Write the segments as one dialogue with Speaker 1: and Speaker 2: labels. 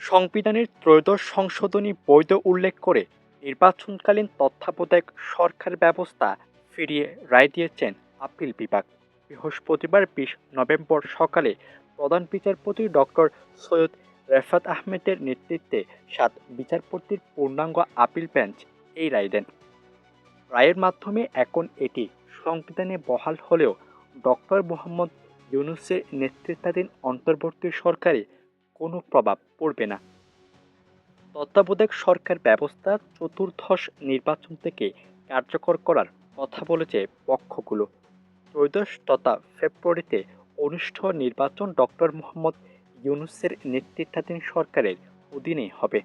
Speaker 1: সংবিধানের ত্রয়োদশ সংশোধনী বৈধ উল্লেখ করে নির্বাচনকালীন তত্ত্বাবধায়ক সরকার ব্যবস্থা ফিরিয়ে রায় দিয়েছেন আপিল বিভাগ। বৃহস্পতিবার বিশ নভেম্বর সকালে প্রধান বিচারপতি ডক্টর সৈয়দ রেফাত আহমেদের নেতৃত্বে সাত বিচারপতির পূর্ণাঙ্গ আপিল বেঞ্চ এই রায় দেন। রায়ের মাধ্যমে এখন এটি সংবিধানে বহাল হলেও ডক্টর মোহাম্মদ ইউনুসের নেতৃত্বাধীন অন্তর্বর্তী সরকারে কোনো প্রভাব পড়বে না। তত্ত্বাবধায়ক সরকার ব্যবস্থা চতুর্দশ নির্বাচন থেকে কার্যকর করার কথা বলেছে পক্ষগুলো। ত্রয়োদশ তথা ফেব্রুয়ারিতে অনুষ্ঠেয় নির্বাচন ডক্টর মোহাম্মদ ইউনুসের নেতৃত্বাধীন সরকারের অধীনে হবে।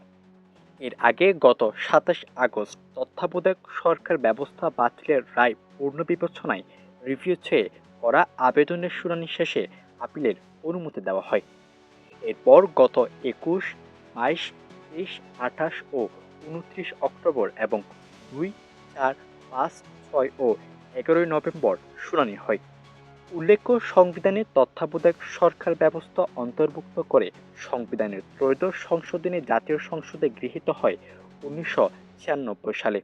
Speaker 1: এর আগে গত সাতাশ আগস্ট তত্ত্বাবধায়ক সরকার ব্যবস্থা বাতিলের রায় পুনর্বিবেচনায় রিভিউ চেয়ে করা আবেদনের শুনানি শেষে আপিলের অনুমতি দেওয়া হয়। এরপর গত একুশ, বাইশ, তেইশ, আঠাশ ও উনত্রিশ অক্টোবর এবং দুই, চার, পাঁচ, ছয় ও এগারোই নভেম্বর শুনানি হয়। উল্লেখ্য, সংবিধানে তত্ত্বাবধায়ক সরকার ব্যবস্থা অন্তর্ভুক্ত করে সংবিধানের ত্রয়োদশ সংশোধনী জাতীয় সংসদে গৃহীত হয় উনিশশো ছিয়ানব্বই সালে।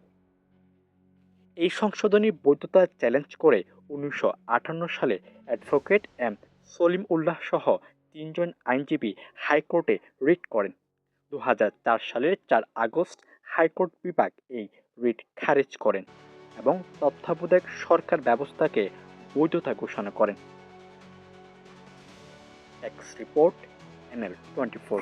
Speaker 1: এই সংশোধনীর বৈধতা চ্যালেঞ্জ করে উনিশশো আটান্ন সালে অ্যাডভোকেট এম সলিম উল্লাহ সহ তিনজন আইনজীবী হাইকোর্টে রিট করেন। দু হাজার চার সালের চার আগস্ট হাইকোর্ট বিভাগ এই রিট খারিজ করেন এবং তত্ত্বাবধায়ক সরকার ব্যবস্থাকে বৈধতা ঘোষণা করেন। X report NL twenty four